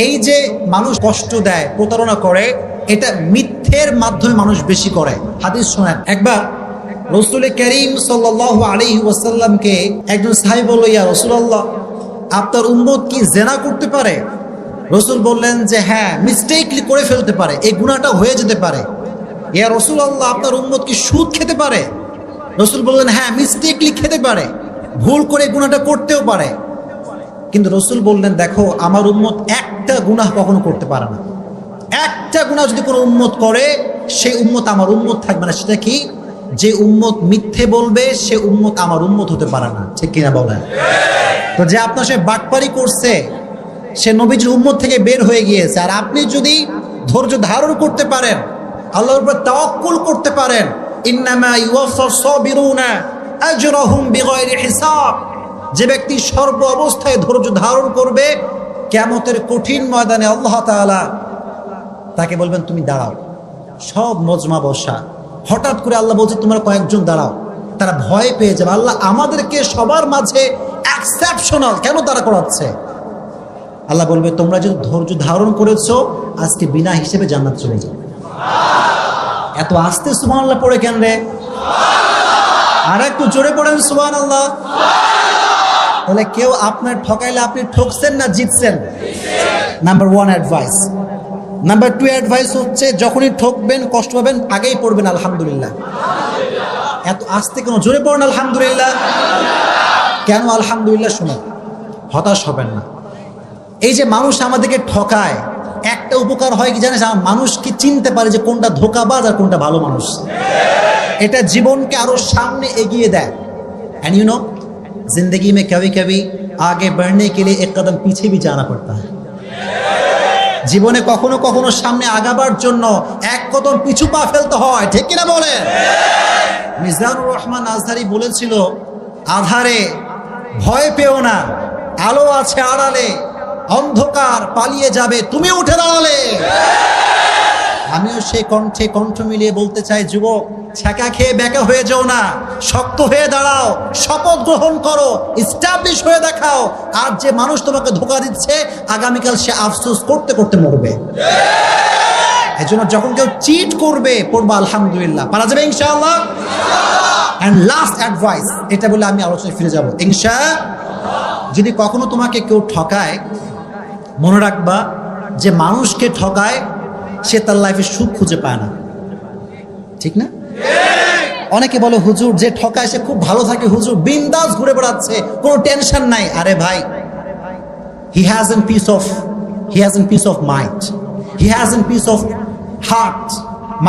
এই যে মানুষ কষ্ট দেয়, প্রতারণা করে, এটা মিথ্যের মাধ্যমে মানুষ বেশি করে। হাদিস শোনেন। একবার রসুল করিম সাল্লাহ আলী ওয়াসাল্লামকে একজন সাহেব বলল, ইয়া রসুল্লাহ আপনার উম্মত কি জেনা করতে পারে? রসুল বললেন যে হ্যাঁ মিস্টেকলি করে ফেলতে পারে, এই গুণাটা হয়ে যেতে পারে। ইয়া রসুল আল্লাহ আপনার উম্মত কি সুদ খেতে পারে? রসুল বললেন হ্যাঁ মিস্টেকলি খেতে পারে, ভুল করে গুণাটা করতেও পারে। কিন্তু রসুল বললেন, দেখো, আমার উম্মত একটা গুনাহ কখনো করতে পারে না। একটা গুনাহ যদি কোনো উম্মত করে, সেই উম্মত আমার উম্মত থাকবে না সেটা কি? যে উম্মত মিথ্যে বলবে, সে উম্মত আমার উম্মত হতে পারে না। ঠিক কিনা বলেন? তো যে আপনার সে বাটপারি করছে, সে নবীজির উম্মত থেকে বের হয়ে গিয়েছে। আর আপনি যদি ধৈর্য ধারণ করতে পারেন, আল্লাহর উপর তাওয়াক্কুল করতে পারেন, ইন্নামা ইউয়াফাস সাবিরুনা আজরাহুম বিগাইরি হিসাব। যে ব্যক্তি সর্ব অবস্থায় ধৈর্য ধারণ করবে কেমতের কঠিন ময়দানে আল্লাহ তাআলা তাকে বলবেন, তুমি দাঁড়াও, সব মজমা বসা। হঠাৎ করে আল্লাহ বলছে, তোমরা কয়েকজন দাঁড়াও। তারা ভয় পেয়ে যাবে। আল্লাহ আমাদেরকে সবার মাঝে এক্সেপশনাল কেন তারা করাচ্ছে? আল্লাহ বলবে, তোমরা যদি ধৈর্য ধারণ করেছ, আজকে বিনা হিসেবে জান্নাত চলে যাবে। এত আস্তে সুমান আল্লাহ পড়ে কেন রে? আর একটু জোরে পড়েন সুমান আল্লাহ তাহলে কেউ আপনার ঠকাইলে আপনি ঠকছেন না জিতছেন? Number one advice number two advice হচ্ছে, যখনই ঠকবেন, কষ্ট পাবেন, আগেই পড়বেন, আলহামদুলিল্লাহ। এত আসতে কোনো জোরে পড়েন, আলহামদুলিল্লাহ? কেন আলহামদুলিল্লাহ শোনো হতাশ হবেন না। এই যে মানুষ আমাদেরকে ঠকায়, একটা উপকার হয় কি জানিস আমার মানুষকে চিনতে পারে যে কোনটা ধোকাবাজ আর কোনটা ভালো মানুষ? এটা জীবনকে আরও সামনে এগিয়ে দেয়। অ্যান্ড ইউ নো जिंदगी में कभी कभी आगे बढ़ने के लिए एक कदम पीछे भी जाना पड़ता है জীবনে কখনো কখনো সামনে আগাবার জন্য এক কদম পিছু পা ফেলতে হয় ঠিক কিনা বলে মিজানুর রহমান আজহারি বলেছিল আধারে ভয় পেও না আলো আছে আড়ালে অন্ধকার পালিয়ে যাবে তুমি উঠে দাঁড়ালে আমিও সেই কণ্ঠে কণ্ঠ মিলিয়ে বলতে চাই, যুবক, ছ্যাঁকা খেয়ে ব্যাকা হয়ে যাও না। শক্ত হয়ে দাঁড়াও। শপথ গ্রহণ করো। ইস্টাবলিশ হয়ে দেখাও। আর যে মানুষ তোমাকে ধোকা দিচ্ছে, আগামীকাল সে আফসোস করতে করতে মরবে। এই জন্য যখন কেউ চিট করবে, পড়বা আলহামদুলিল্লাহ। পারা যাবে ইনশাআল্লাহ? অ্যান্ড লাস্ট অ্যাডভাইস এটা বলে আমি আলোচনায় ফিরে যাব। ইনশা যদি কখনো তোমাকে কেউ ঠকায়, মনে রাখবা যে মানুষকে ঠকায় সে তার লাইফে সুখ খুঁজে পায় না। ঠিক না? অনেকে বলো, হুজুর, যে ঠকায় সে খুব ভালো থাকে, হুজুর বিন্দাস ঘুরে বেড়াচ্ছে, কোনো টেনশন নাই। আরে ভাই he has an peace of he has an peace of mind he has an peace of heart